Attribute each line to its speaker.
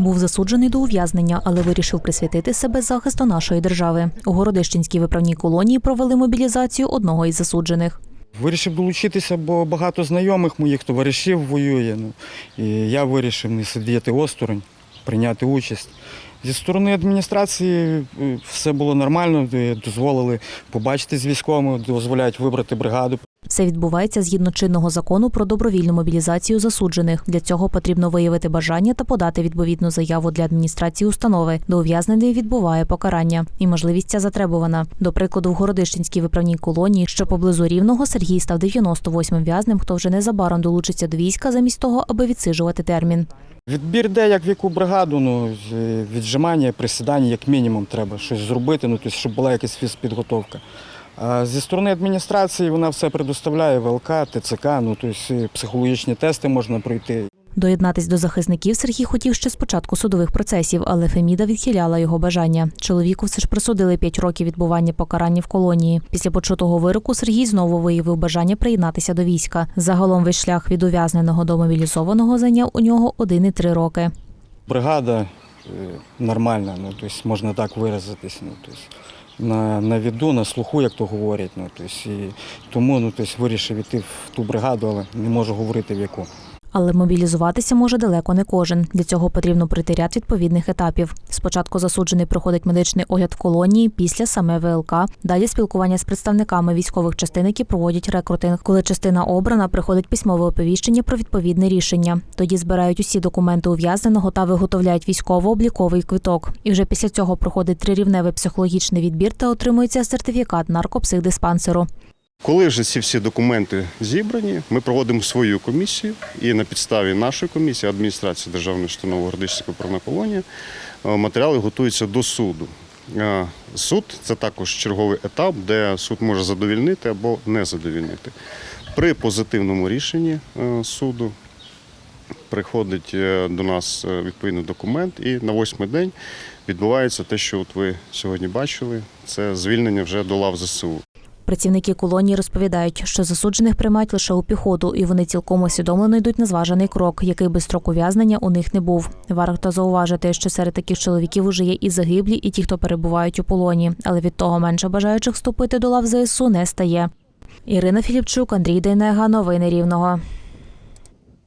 Speaker 1: Був засуджений до ув'язнення, але вирішив присвятити себе захисту нашої держави. У Городищенській виправній колонії провели мобілізацію одного із засуджених.
Speaker 2: Вирішив долучитися, бо багато знайомих моїх товаришів воює. Ну, і я вирішив не сидіти осторонь, прийняти участь. Зі сторони адміністрації е, все було нормально, е, дозволили побачити з військовими, дозволяють вибрати бригаду.
Speaker 1: Все відбувається згідно чинного закону про добровільну мобілізацію засуджених. Для цього потрібно виявити бажання та подати відповідну заяву для адміністрації установи, де ув'язнений відбуває покарання. І можливість ця затребувана. До прикладу, в Городищенській виправній колонії, що поблизу рівного, Сергій став 98-м в'язнем, хто вже незабаром долучиться до війська замість того, аби відсиджувати термін.
Speaker 2: Відбір де як в яку бригаду, ну, віджимання, присідання, як мінімум, треба щось зробити, ну, тобто, щоб була якась фізпідготовка. А зі сторони адміністрації вона все предоставляє ВЛК, ТЦК, ну, тобто, е, психологічні тести можна пройти.
Speaker 1: Доєднатись до захисників Сергій хотів ще з початку судових процесів, але Феміда відхиляла його бажання. Чоловіку все ж присудили 5 років відбування покарання в колонії. Після почутого вироку Сергій знову виявив бажання приєднатися до війська. Загалом весь шлях від ув'язненого до мобілізованого зайняв у нього 1,3 роки.
Speaker 2: Бригада е, нормальна, ну, тобто, можна так виразитись. Ну, тобто, на, на віду, на слуху, як то говорять. Ну, тобто, і тому ну, тобто, вирішив іти в ту бригаду, але не можу говорити в яку.
Speaker 1: Але мобілізуватися може далеко не кожен. Для цього потрібно пройти ряд відповідних етапів. Спочатку засуджений проходить медичний огляд в колонії, після саме ВЛК. Далі спілкування з представниками військових частин, які проводять рекрутинг. Коли частина обрана, приходить письмове оповіщення про відповідне рішення. Тоді збирають усі документи ув'язненого та виготовляють військово-обліковий квиток. І вже після цього проходить трирівневий психологічний відбір та отримується сертифікат наркопсихдиспансеру.
Speaker 3: Коли вже ці всі документи зібрані, ми проводимо свою комісію, і на підставі нашої комісії, адміністрації Державної установи Гордищенська управна колонія, е, матеріали готуються до суду. Е, Суд це також черговий етап, де суд може задовільнити або не задовільнити. При позитивному рішенні е, суду приходить до нас відповідний документ, і на восьмий день відбувається те, що от ви сьогодні бачили, це звільнення вже до лав ЗСУ.
Speaker 1: Працівники колонії розповідають, що засуджених приймають лише у піхоту, і вони цілком усвідомлено йдуть на зважений крок, який без строку в'язнення у них не був. Варто зауважити, що серед таких чоловіків уже є і загиблі, і ті, хто перебувають у полоні, але від того менше бажаючих вступити до лав ЗСУ не стає. Ірина Філіпчук, Андрій Дейнега, новини Рівного.